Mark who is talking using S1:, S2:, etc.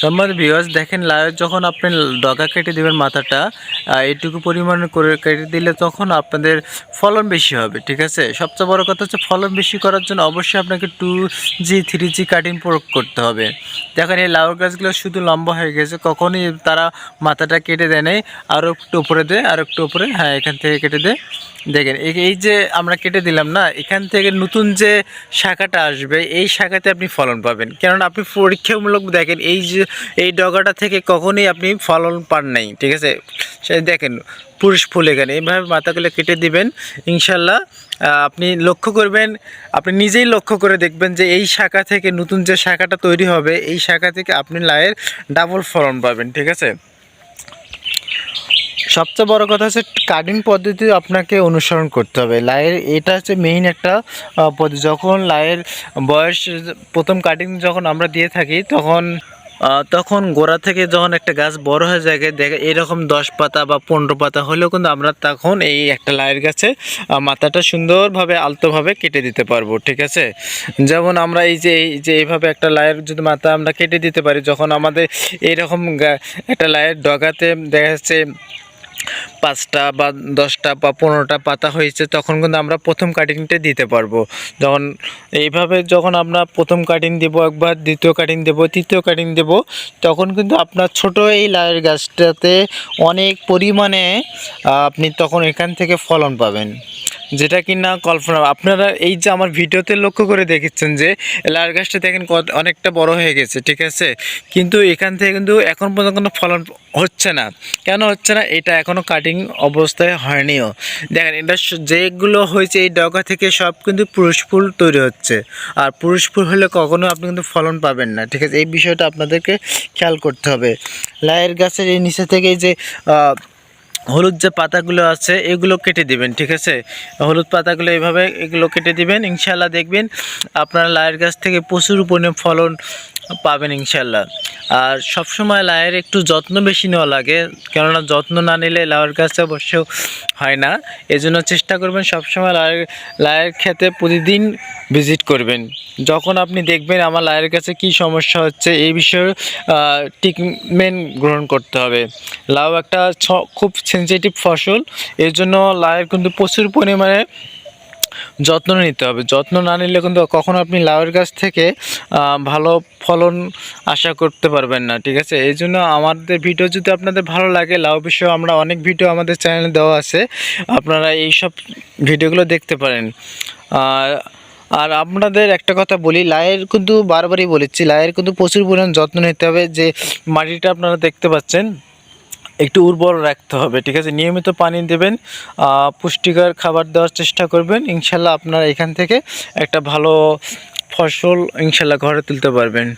S1: সম্মান ভিউয়ার্স দেখেন লাউয়ের যখন আপনি ডগা কেটে দেবেন মাথাটা এইটুকু পরিমাণ করে কেটে দিলে তখন আপনাদের ফলন বেশি হবে, ঠিক আছে? সবচেয়ে বড় কথা হচ্ছে ফলন বেশি করার জন্য অবশ্যই আপনাকে two G three G cutting প্রয়োগ করতে হবে। দেখেন এই লাউর গাছগুলো শুধু লম্বা হয়ে গেছে, কখনই তারা মাথাটা কেটে দেয় নাই আরও একটু উপরে দেয় আর একটু উপরে হ্যাঁ এখান থেকে কেটে দেয় দেখেন এই যে আমরা কেটে দিলাম না, এখান থেকে নতুন যে শাখাটা আসবে, এই শাখাতে আপনি ফলন পাবেন। কেননা আপনি পরীক্ষামূলক দেখেন, এই যে এই ডগাটা থেকে কখনোই আপনি ফলন পান নাই, ঠিক আছে? সে দেখেন, পুরুষ ফুল এখানে। এইভাবে মাথাগুলো কেটে দিবেন, ইনশাল্লাহ আপনি লক্ষ্য করবেন, আপনি নিজেই লক্ষ্য করে দেখবেন যে এই শাখা থেকে নতুন যে শাখাটা তৈরি হবে, এই শাখা থেকে আপনি লায়ের ডাবল ফলন পাবেন, ঠিক আছে? সবচেয়ে বড় কথা হচ্ছে, কাটিং পদ্ধতি আপনাকে অনুসরণ করতে হবে। লায়ের এটা হচ্ছে মেইন একটা পদ্ধতি। যখন লায়ের বয়স, প্রথম কাটিং যখন আমরা দিয়ে থাকি, তখন তখন গোড়া থেকে যখন একটা গাছ বড় হয়ে যায় দেখে এরকম দশ পাতা বা পনেরো পাতা হলেও কিন্তু আমরা তখন এই একটা লাইয়ের গাছে মাথাটা সুন্দরভাবে, আলতোভাবে কেটে দিতে পারব, ঠিক আছে? যেমন আমরা এই যে এই যে এইভাবে একটা লাইয়ের যদি মাথা আমরা কেটে দিতে পারি, যখন আমাদের এইরকম গা- একটা লাইয়ের ডগাতে দেখা যাচ্ছে পাঁচটা বা দশটা বা পনেরোটা পাতা হয়েছে, তখন কিন্তু আমরা প্রথম কাটিংটা দিতে পারব। যখন এইভাবে যখন আমরা প্রথম কাটিং দেব একবার, দ্বিতীয় কাটিং দেব, তৃতীয় কাটিং দেব, তখন কিন্তু আপনার ছোট এই লাউয়ের গাছটাতে অনেক পরিমাণে আপনি তখন এখান থেকে ফলন পাবেন। যেটা কি না কল্পনা, আপনারা এই যে আমার ভিডিওতে লক্ষ্য করে দেখেছেন যে লাউয়ের গাছটা দেখেন অনেকটা বড় হয়ে গেছে, ঠিক আছে? কিন্তু এখান থেকে কিন্তু এখন পর্যন্ত কোনো ফলন হচ্ছে না। কেন হচ্ছে না? এটা এখনও কাটিং অবস্থায় হয়নিও দেখেন, এটা যেগুলো হয়েছে এই ডগা থেকে সব কিন্তু পুরুষ ফুল তৈরি হচ্ছে। আর পুরুষ ফুল হলে কখনো আপনি কিন্তু ফলন পাবেন না, ঠিক আছে? এই বিষয়টা আপনাদেরকে খেয়াল করতে হবে। লায়ের গাছের এই নিচে থেকে যে হলুদ যে পাতাগুলো আছে, এগুলো কেটে দিবেন, ঠিক আছে? হলুদ পাতাগুলো এইভাবে এগুলো কেটে দিবেন ইনশাল্লাহ দেখবেন আপনার লায়ের গাছ থেকে প্রচুর পরিমাণে ফলন পাবেন ইনশাল্লাহ আর সবসময় লায়ের একটু যত্ন বেশি নেওয়া লাগে, কেননা যত্ন না নিলে লাউয়ের গাছে অবশ্য হয় না। এজন্য চেষ্টা করবেন সবসময় লায়ের লায়ের খেতে প্রতিদিন ভিজিট করবেন। যখন আপনি দেখবেন আমার লায়ের কাছে কি সমস্যা হচ্ছে, এই বিষয়ে ট্রিটমেন্ট গ্রহণ করতে হবে। লাউ একটা খুব সেনজিটিভ ফসল এর জন্য লায়ের কিন্তু প্রচুর পরিমাণে যত্ন নিতে হবে। যত্ন না নিলে কিন্তু কখনো আপনি লাউয়ের গাছ থেকে ভালো ফলন আশা করতে পারবেন না, ঠিক আছে? এই জন্য আমাদের ভিডিও যদি আপনাদের ভালো লাগে, লাউ বিষয়ে আমরা অনেক ভিডিও আমাদের চ্যানেলে দেওয়া আছে, আপনারা এই সব ভিডিওগুলো দেখতে পারেন। আর আর আপনাদের একটা কথা বলি লায়ের কিন্তু বারবারই বলেছি লায়ের কিন্তু প্রচুর পরিমাণ যত্ন নিতে হবে যে মাটিটা আপনারা দেখতে পাচ্ছেন। একটু উর্বর রাখতে হবে, ঠিক আছে? নিয়মিত পানি দেবেন পুষ্টিকর খাবার দেওয়ার চেষ্টা করবেন, ইনশাল্লাহ আপনারা এখান থেকে একটা ভালো ফসল ইনশাল্লাহ ঘরে তুলতে পারবেন।